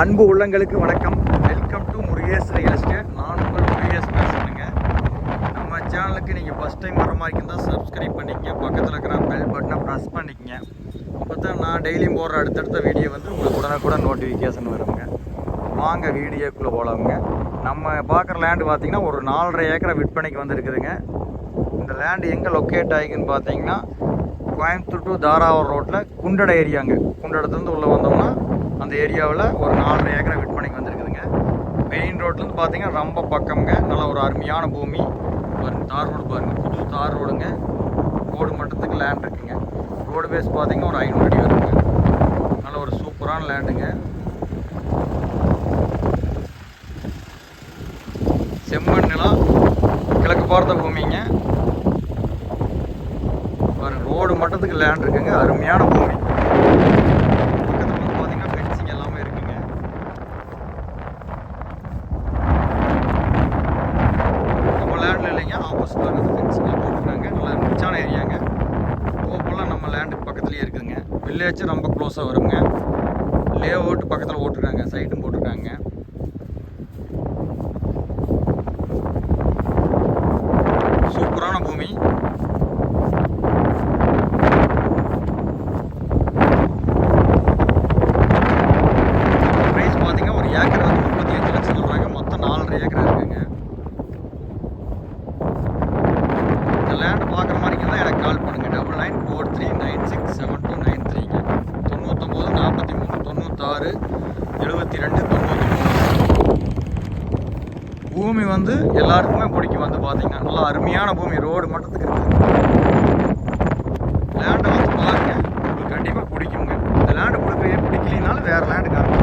அன்பு உள்ளங்களுக்கு வணக்கம். Welcome to Murugesh real estate நான் உங்கள் முருகேஷ் பேசுகிறேங்க நம்ம சேனலுக்கு நீங்கள் ஃபஸ்ட் டைம் வர மாதிரி இருந்தால் சப்ஸ்கிரைப் பண்ணிக்கங்க. பக்கத்தில் இருக்கிற பெல் பட்டனை ப்ரெஸ் பண்ணிக்கங்க. அப்போ தான் நான் டெய்லியும் போடுற அடுத்தடுத்த வீடியோ வந்து உங்களுக்கு உடனுக்குடன் நோட்டிஃபிகேஷன் வருங்க. வாங்க வீடியோக்குள்ளே போகலாமுங்க நம்ம பார்க்குற லேண்டு பார்த்திங்கன்னா ஒரு நாலரை ஏக்கரை விற்பனைக்கு வந்துருக்குதுங்க. இந்த லேண்டு எங்கே லொக்கேட் ஆகிக்குன்னு பார்த்தீங்கன்னா கோயம்புத்தூர் டு தாராவூர் ரோட்டில் குண்டட ஏரியாங்க குண்டடத்துலேருந்து உள்ளே வந்தோம்னா அந்த ஏரியாவில் ஒரு நாலரை ஏக்கரை விற்பனைக்கு வந்திருக்குதுங்க. மெயின் ரோட்லேருந்து பார்த்தீங்கன்னா ரொம்ப பக்கம்ங்க. நல்ல ஒரு அருமையான பூமி. பாருங்க தார் ரோடு பாருங்கள் புது தார் ரோடுங்க. ரோடு மட்டத்துக்கு லேண்ட் இருக்குங்க. ரோடு பேஸ் பார்த்தீங்கன்னா ஒரு ஐநூறு அடி வருங்க. நல்ல ஒரு சூப்பரான லேண்டுங்க செம்மண் நிலம். கிழக்கு பார்த்த பூமிங்க பாருங்க ரோடு மட்டத்துக்கு லேண்ட் இருக்குங்க அருமையான பூமி பக்கத்துல வந்து பார்த்தீங்கன்னா ஃபென்சிங் எல்லாமே இருக்குங்க நம்ம லேண்டில் இல்லைங்க ஆப்போசிட்டில் வந்து ஃபென்சிங்லாம் போட்டுருக்காங்க நல்லா ரிச்சான ஒரு மட்டத்துக்கு நம்ம லேண்டுக்கு பக்கத்துலேயே பூமி வில்லேஜ் ரொம்ப க்ளோஸாக வருங்க. லே அவுட் பக்கத்தில் ஓட்டுருக்காங்க. சைட்டும் போட்டிருக்காங்க. லேண்ட் பார்க்குற மாதிரி இருந்தால் எனக்கு கால் பண்ணுங்கள் double nine four three nine six seven two nine த்ரீங்க தொண்ணூற்றொம்பது நாற்பத்தி மூணு தொண்ணூத்தாறு எழுபத்தி ரெண்டு தொண்ணூற்றி மூணு பூமி வந்து எல்லாருக்குமே பிடிக்கும் வந்து பார்த்தீங்கன்னா நல்லா அருமையான பூமி ரோடு மட்டத்துக்கு இருக்குது லேண்டை வந்து பாருங்கள் உங்களுக்கு கண்டிப்பாக பிடிக்குங்க. இந்த லேண்டு கொடுக்குறீங்க பிடிக்கலினாலும் வேறு லேண்டு காரணம்